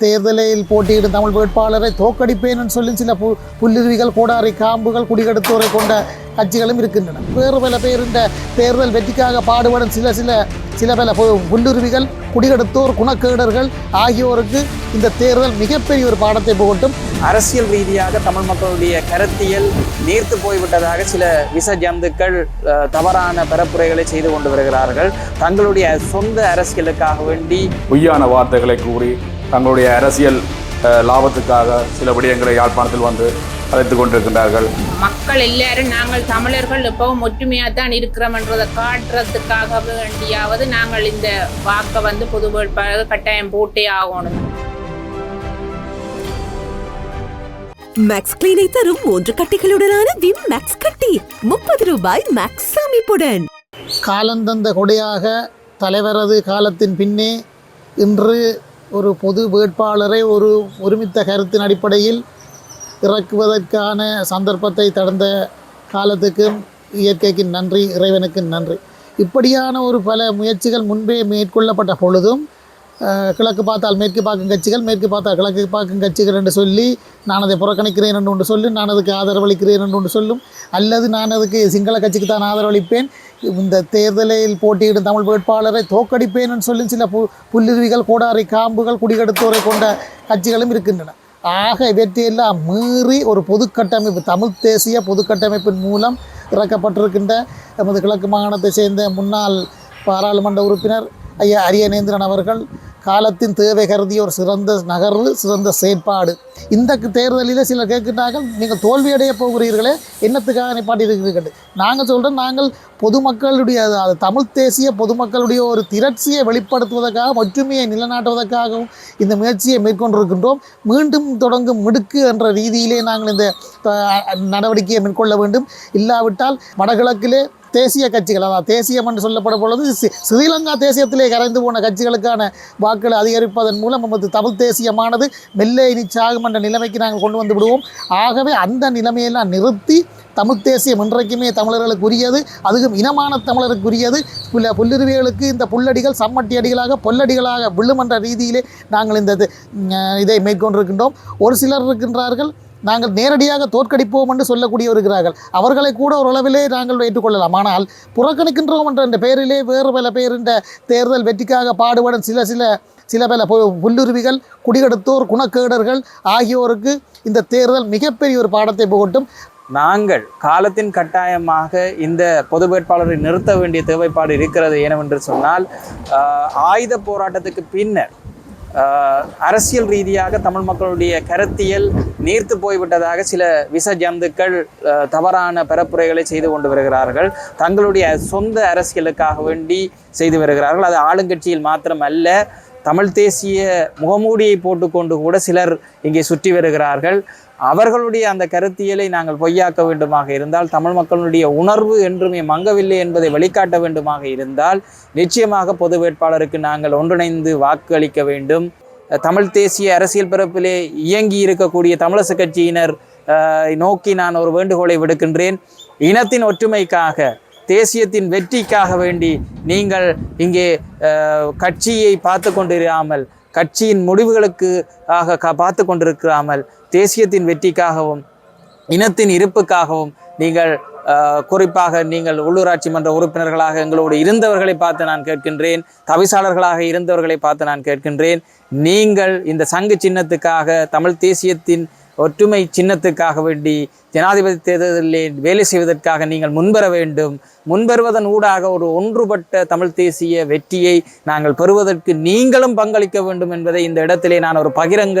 தேர்தலில் போட்டியிடும் தமிழ் வேட்பாளரை தோக்கடிப்பேன் சொல்லி சில பு புல்லுருவிகள் கோடாரி காம்புகள் குடிகெடுத்தோரை கொண்ட கட்சிகளும் இருக்கின்றன. வேறு பல பேர் இந்த தேர்தல் வெற்றிக்காக பாடுபடும் சில சில சில பல பு- புல்லுருவிகள் குடிகெடுத்தோர் குணக்கேடர்கள் ஆகியோருக்கு இந்த தேர்தல் மிகப்பெரிய ஒரு பாடத்தை புகட்டும். அரசியல் ரீதியாக தமிழ் மக்களுடைய கருத்தியல் நீர்த்து போய்விட்டதாக சில விச ஜந்துக்கள் தவறான பரப்புரைகளை செய்து கொண்டு வருகிறார்கள். தங்களுடைய சொந்த அரசியலுக்காக வேண்டி பொய்யான வார்த்தைகளை கூறி தங்களுடைய அரசியல் லாபத்துக்காக சில விடயங்களை யாழ்ப்பாணத்தில் வந்து கலைத்துக் கொண்டிருக்கின்றார்கள். மக்கள் எல்லாரும் நாங்கள் தமிழர்கள் எப்பவும் ஒற்றுமையாக தான் இருக்கிறோம்ன்றதை காட்டுறதுக்காக வேண்டியாவது நாங்கள் இந்த வாக்கை வந்து பொது வேட்பாளர் கட்டாயம் போட்டே ஆகணும். மேக்ஸ் கிளீனை தரும் மூன்று கட்டிகளுடனான விம் மேக்ஸ் கட்டி. முப்பது ரூபாய் மேக்ஸ் சேமிப்புடன். காலந்தந்த கொடையாக தலைவரது காலத்தின் பின்னே இன்று ஒரு பொது வேட்பாளரை ஒரு ஒருமித்த கருத்தின் அடிப்படையில் இறக்குவதற்கான சந்தர்ப்பத்தை தடந்த காலத்துக்கும் இயற்கைக்கு நன்றி இறைவனுக்கு நன்றி. இப்படியான ஒரு பல முயற்சிகள் முன்பே மேற்கொள்ளப்பட்ட பொழுதும் கிழக்கு பார்த்தால் மேற்கு பார்க்கும் கட்சிகள் மேற்கு பார்த்தால் கிழக்கு பார்க்கும் கட்சிகள் என்று சொல்லி நான் அதை புறக்கணிக்கிறேன் என்று ஒன்று சொல்லும் நான் அதுக்கு ஆதரவளிக்கிறேன் என்று ஒன்று சொல்லும். அல்லது நான் அதுக்கு சிங்கள கட்சிக்கு தான் ஆதரவளிப்பேன். இந்த தேர்தலில் போட்டியிடும் தமிழ் வேட்பாளரை தோக்கடிப்பேன் என்று சொல்லி சில பு புல்லுருவிகள் கோடாரி காம்புகள் குடிகெடுத்தோரை கொண்ட கட்சிகளும் இருக்கின்றன. ஆக இவற்றையெல்லாம் மீறி ஒரு பொது கட்டமைப்பு தமிழ் தேசிய பொது கட்டமைப்பின் மூலம் இறக்கப்பட்டிருக்கின்ற நமது கிழக்கு மாகாணத்தை சேர்ந்த முன்னாள் பாராளுமன்ற உறுப்பினர் ஐயா அரியநேந்திரன் அவர்கள் காலத்தின் தேவை கருதிய ஒரு சிறந்த நகர்வு சிறந்த செயற்பாடு. இந்த தேர்தலில் சிலர் கேட்கின்றார்கள் நீங்கள் தோல்வியடைய போகிறீர்களே என்னத்துக்காக நிப்பாட்டியிருக்கிறீர்கள்? நாங்கள் சொல்கிறோம் நாங்கள் பொதுமக்களுடைய அது தமிழ் தேசிய பொதுமக்களுடைய ஒரு திரட்சியை வெளிப்படுத்துவதற்காக ஒற்றுமையை நிலைநாட்டுவதற்காகவும் இந்த முயற்சியை மேற்கொண்டிருக்கின்றோம். மீண்டும் தொடங்கும் மிடுக்கு என்ற ரீதியிலே நாங்கள் இந்த நடவடிக்கையை மேற்கொள்ள வேண்டும். இல்லாவிட்டால் வடகிழக்கிலே தேசிய கட்சிகள் அதாவது தேசியம் என்று சொல்லப்படும் பொழுது ஸ்ரீலங்கா தேசியத்திலே கரைந்து போன கட்சிகளுக்கான வாக்குகளை அதிகரிப்பதன் மூலம் நமது தமிழ் தேசியமானது மெல்ல இனி சாகும் என்ற நிலைமைக்கு நாங்கள் கொண்டு வந்து விடுவோம். ஆகவே அந்த நிலைமையெல்லாம் நிறுத்தி தமிழ் தேசியம் இன்றைக்குமே தமிழர்களுக்குரியது அதுவும் இனமான தமிழருக்குரியது. புல்ல புல்லுருவிகளுக்கு இந்த புல்லடிகள் சம்மட்டி அடிகளாக பொல்லடிகளாக விழுமன்ற ரீதியிலே நாங்கள் இந்த இது, இதை மேற்கொண்டிருக்கின்றோம். ஒரு சிலர் இருக்கின்றார்கள் நாங்கள் நேரடியாக தோற்கடிப்போம் என்று சொல்லக்கூடிய வருகிறார்கள் அவர்களை கூட ஓரளவிலே நாங்கள் ஏற்றுக்கொள்ளலாம். ஆனால் புறக்கணிக்கின்றோம் என்ற இந்த பெயரிலே வேறு பல பேர் இந்த தேர்தல் வெற்றிக்காக பாடுபடும் சில சில சில பல புல்லுருவிகள் குடிகெடுத்தோர் குணக்கேடர்கள் ஆகியோருக்கு இந்த தேர்தல் மிகப்பெரிய ஒரு பாடத்தை புகட்டும். நாங்கள் காலத்தின் கட்டாயமாக இந்த பொது வேட்பாளரை நிறுத்த வேண்டிய தேவைப்பாடு இருக்கிறது ஏனவென்று சொன்னால் ஆயுத போராட்டத்துக்கு பின்னர் அரசியல் ரீதியாக தமிழ் மக்களுடைய கருத்தியல் நீர்த்து போய்விட்டதாக சில விச ஜந்துக்கள் தவறான பரப்புரைகளை செய்து கொண்டு வருகிறார்கள். தங்களுடைய சொந்த அரசியலுக்காக வேண்டி செய்து வருகிறார்கள். அது ஆளுங்கட்சியில் மாத்திரம் அல்ல தமிழ் தேசிய முகமூடியை போட்டுக்கொண்டு கூட சிலர் இங்கே சுற்றி வருகிறார்கள். அவர்களுடைய அந்த கருத்தியலை நாங்கள் பொய்யாக்க வேண்டுமாக இருந்தால் தமிழ் மக்களுடைய உணர்வு என்றுமே மங்கவில்லை என்பதை வெளிக்காட்ட வேண்டுமாக இருந்தால் நிச்சயமாக பொது வேட்பாளருக்கு நாங்கள் ஒன்றிணைந்து வாக்களிக்க வேண்டும். தமிழ் தேசிய அரசியல் பிறப்பிலே இயங்கி இருக்கக்கூடிய தமிழரசு கட்சியினர் நோக்கி நான் ஒரு வேண்டுகோளை விடுக்கின்றேன். இனத்தின் ஒற்றுமைக்காக தேசியத்தின் வெற்றிக்காக வேண்டி நீங்கள் இங்கே அஹ், கட்சியை பார்த்து கொண்டிராமல் கட்சியின் முடிவுகளுக்கு ஆக கா பார்த்து கொண்டிருக்காமல் தேசியத்தின் வெற்றிக்காகவும் இனத்தின் இருப்புக்காகவும் நீங்கள் குறிப்பாக நீங்கள் உள்ளூராட்சி மன்ற உறுப்பினர்களாக எங்களோடு இருந்தவர்களை பார்த்து நான் கேட்கின்றேன் தவிசாளர்களாக இருந்தவர்களை பார்த்து நான் கேட்கின்றேன். நீங்கள் இந்த சங்கு சின்னத்துக்காக தமிழ் தேசியத்தின் ஒற்றுமை சின்னத்துக்காக வேண்டி ஜனாதிபதி தேர்தலிலே வேலை செய்வதற்காக நீங்கள் முன்வர வேண்டும். முன்வருவதன் ஊடாக ஒரு ஒன்றுபட்ட தமிழ் தேசிய வெற்றியை நாங்கள் பெறுவதற்கு நீங்களும் பங்களிக்க வேண்டும் என்பதை இந்த இடத்திலே நான் ஒரு பகிரங்க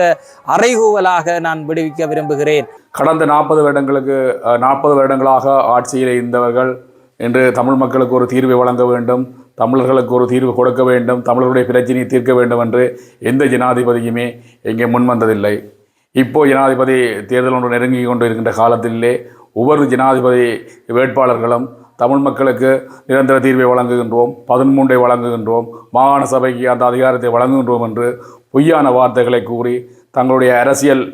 அறைகூவலாக நான் விடுவிக்க விரும்புகிறேன். கடந்த நாற்பது வருடங்களுக்கு நாற்பது வருடங்களாக ஆட்சியில் இருந்தவர்கள் என்று தமிழ் மக்களுக்கு ஒரு தீர்வை வழங்க வேண்டும் தமிழர்களுக்கு ஒரு தீர்வு கொடுக்க வேண்டும் தமிழர்களுடைய பிரச்சனையை தீர்க்க வேண்டும் என்று எந்த ஜனாதிபதியுமே இங்கே முன்வந்ததில்லை. இப்போ ஜனாதிபதி தேர்தல் ஒன்று நெருங்கி கொண்டு இருக்கின்ற காலத்திலே ஒவ்வொரு ஜனாதிபதி வேட்பாளர்களும் தமிழ் மக்களுக்கு நிரந்தர தீர்வை வழங்குகின்றோம் பதிமூன்றை வழங்குகின்றோம் மாகாண சபைக்கு அந்த அதிகாரத்தை வழங்குகின்றோம் என்று பொய்யான வார்த்தைகளை கூறி தங்களுடைய அரசியல்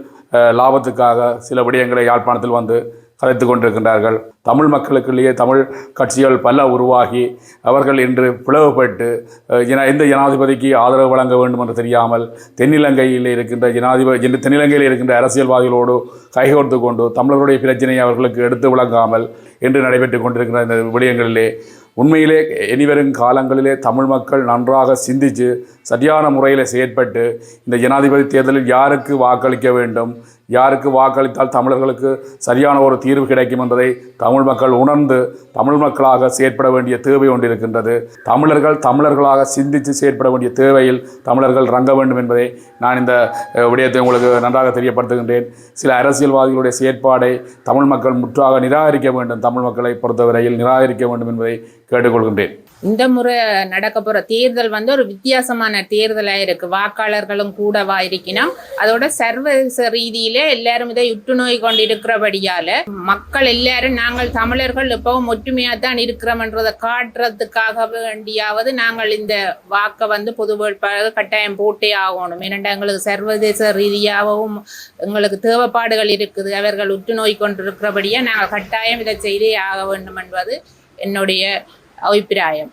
லாபத்துக்காக சில விடயங்களை யாழ்ப்பாணத்தில் வந்து கலைத்து கொண்டிருக்கின்றார்கள். தமிழ் மக்களுக்குள்ளேயே தமிழ் கட்சிகள் பல உருவாகி அவர்கள் இன்று பிளவுபட்டு ஜன எந்த ஜனாதிபதிக்கு ஆதரவு வழங்க வேண்டும் என்று தெரியாமல் தென்னிலங்கையில் இருக்கின்ற ஜனாதிபதி தென்னிலங்கையில் இருக்கின்ற அரசியல்வாதிகளோடு கைகோர்த்து கொண்டு தமிழர்களுடைய பிரச்சனையை அவர்களுக்கு எடுத்து விளங்காமல் இன்று நடைபெற்று கொண்டிருக்கிற இந்த விடயங்களிலே உண்மையிலே இனிவரும் காலங்களிலே தமிழ் மக்கள் நன்றாக சிந்தித்து சரியான முறையில் செயற்பட்டு இந்த ஜனாதிபதி தேர்தலில் யாருக்கு வாக்களிக்க வேண்டும் யாருக்கு வாக்களித்தால் தமிழர்களுக்கு சரியான ஒரு தீர்வு கிடைக்கும் என்பதை தமிழ் மக்கள் உணர்ந்து தமிழ் மக்களாக செயற்பட வேண்டிய தேவை ஒன்றிருக்கின்றது தமிழர்கள் தமிழர்களாக சிந்தித்து செயற்பட வேண்டிய தேவையில் தமிழர்கள் ரங்க வேண்டும் என்பதை நான் இந்த விடயத்தை உங்களுக்கு நன்றாக தெரியப்படுத்துகின்றேன். சில அரசியல்வாதிகளுடைய செயற்பாடை தமிழ் மக்கள் முற்றாக நிராகரிக்க வேண்டும். தமிழ் மக்களை பொறுத்தவரையில் நிராகரிக்க வேண்டும் என்பதை கேட்டுக்கொள்கின்றேன். இந்த முறை நடக்க போகிற தேர்தல் வந்து ஒரு வித்தியாசமான தேர்தலாக இருக்குது வாக்காளர்களும் கூடவா இருக்கணும். அதோட சர்வதேச ரீதியில எல்லாரும் இதை உற்றுநோய் கொண்டு இருக்கிறபடியால் மக்கள் எல்லாரும் நாங்கள் தமிழர்கள் எப்பவும் ஒற்றுமையாக தான் இருக்கிறோம்ன்றதை காட்டுறதுக்காக வேண்டியாவது நாங்கள் இந்த வாக்கை வந்து பொது வேட்பாளர் கட்டாயம் போட்டே ஆகணும். ஏனென்றால் எங்களுக்கு சர்வதேச ரீதியாகவும் எங்களுக்கு தேவைப்பாடுகள் இருக்குது. அவர்கள் உற்றுநோய் கொண்டிருக்கிறபடியா நாங்கள் கட்டாயம் இதை செய்தே ஆக வேண்டும் என்பது என்னுடைய அபிப்பிராயம்.